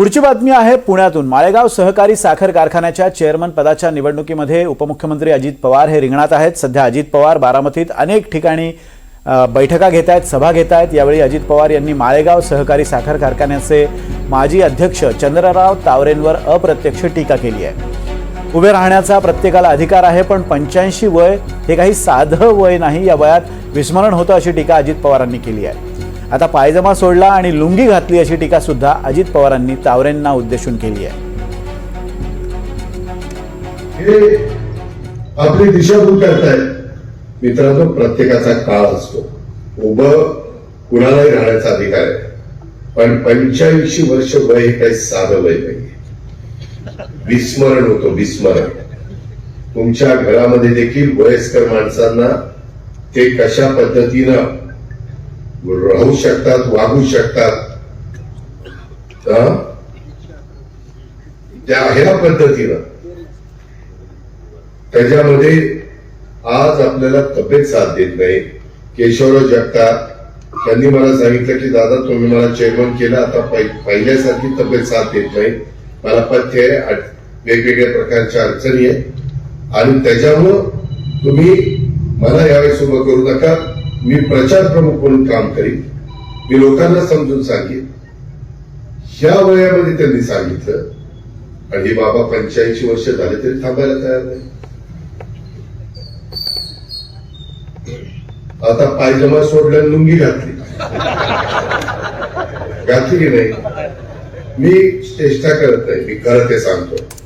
पुढची बातमी आहे पुण्यातून. माळेगाव सहकारी साखर कारखान्याच्या चेअरमन पदाच्या निवडणुकीमध्ये उपमुख्यमंत्री अजित पवार हे रिंगणात आहेत. सध्या अजित पवार बारामतीत अनेक ठिकाणी बैठका घेत आहेत सभा घेत आहेत. यावेळी अजित पवार यांनी माळेगाव सहकारी साखर कारखान्याचे माजी अध्यक्ष चंद्रराव तावरेंवर अप्रत्यक्ष टीका केली आहे. उभे राहण्याचा प्रत्येकाला अधिकार आहे पण पंच्याऐंशी वय हे काही साधं वय नाही. या वयात विस्मरण होतं अशी टीका अजित पवारांनी केली आहे. आता पायजमा सोडला आणि लुंगी घातली अशी टीका सुद्धा अजित पवारांनी तावरेंना उद्देशून केली आहे. हे आपली दिशाभूल करतायत. मित्रांनो प्रत्येकाचा काळ असतो. उभं कुणालाही राहण्याचा अधिकार आहे. पण पंच्याऐंशी वर्ष वय हे काही साधं वय नाही विस्मरण होतो विस्मरण. तुमच्या घरामध्ये देखील वयस्कर माणसांना ते कशा पद्धतीनं राहू शकतात वागू शकतात. त्या ह्या पद्धतीनं. त्याच्यामध्ये आज आपल्याला तब्येत साथ देत नाही. केशवराव जगताप त्यांनी मला सांगितलं की दादा तुम्ही मला चेअरमन केलं आता पहिल्यासारखी तब्येत साथ देत नाही. मला पथ्य आहे वेगवेगळ्या प्रकारच्या अडचणी आहेत. आणि त्याच्यामुळं तुम्ही मला यावेळेस उभं करू नका. मी प्रचार प्रमुख म्हणून काम करीन. मी लोकांना समजून सांगेन. ह्या वयामध्ये त्यांनी सांगितलं. आणि हे बाबा पंच्याऐंशी वर्ष झाले तरी थांबायला तयार नाही. आता पायजमा सोडल्या लुंगी घातली. घातली की नाही? मी चेष्टा करत नाही. मी खरं ते सांगतो.